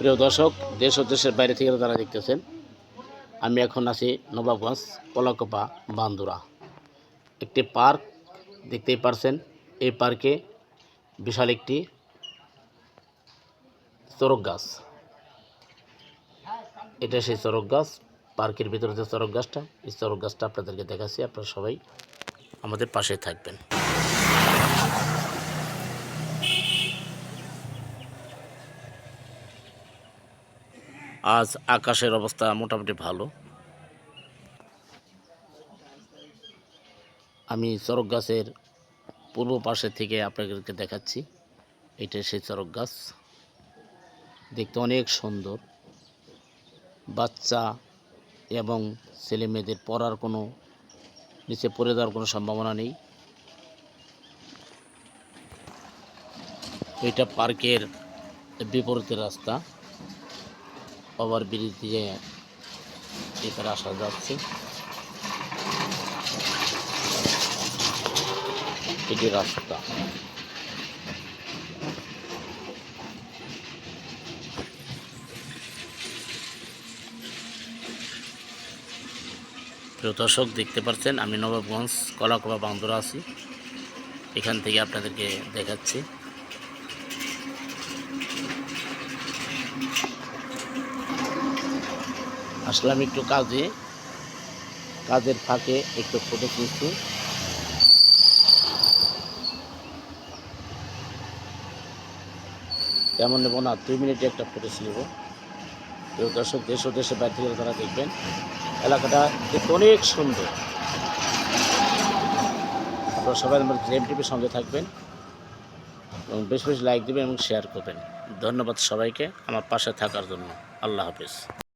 প্রিয় দর্শক, দেশ ও দেশের বাইরে থেকে তারা দেখতেছেন, আমি এখন আছি নবাবগঞ্জ, কলাকোপা, বান্দুরা। একটি পার্ক, দেখতেই পারছেন, এই পার্কে বিশাল একটি চরক গাছ। এটা সেই চরক গাছ, পার্কের ভিতরে যে চরক গাছটা, এই চরক গাছটা আপনাদেরকে দেখাচ্ছি, আপনারা সবাই আমাদের পাশে থাকবেন। আজ আকাশের অবস্থা মোটামুটি ভালো। আমি চরক গাছের পূর্ব পাশে থেকে আপনাদেরকে দেখাচ্ছি। এটা সেই চরক গাছ। দেখতে অনেক সুন্দর। বাচ্চা এবং ছেলে মেয়েদের পড়ার কোনো, নিচে পড়ে যাওয়ার কোনো সম্ভাবনা নেই। এটা পার্কের বিপরীতে রাস্তা। ওভার ব্রিজ দিয়ে এখানে আসা যাচ্ছে। এটি রাস্তা। প্রিয় দর্শক, দেখতে পাচ্ছেন, আমি নবাবগঞ্জ কলাকোবা বান্দরা আছি। এখান থেকে আপনাদেরকে দেখাচ্ছি। আসলাম একটু কাজে। কাজের ফাঁকে একটু ফটো তুলছি। তেমন নেব না? দুই মিনিটে একটা ফটো নেব। কেউ দর্শক, দেশ ও দেশের বাইরে থেকে তারা দেখবেন, এলাকাটা দেখতে অনেক সুন্দর। আপনারা সবাই আমার জেম টিভির সঙ্গে থাকবেন এবং বেশ বেশ লাইক দেবেন এবং শেয়ার করবেন। ধন্যবাদ সবাইকে আমার পাশে থাকার জন্য। আল্লাহ হাফিজ।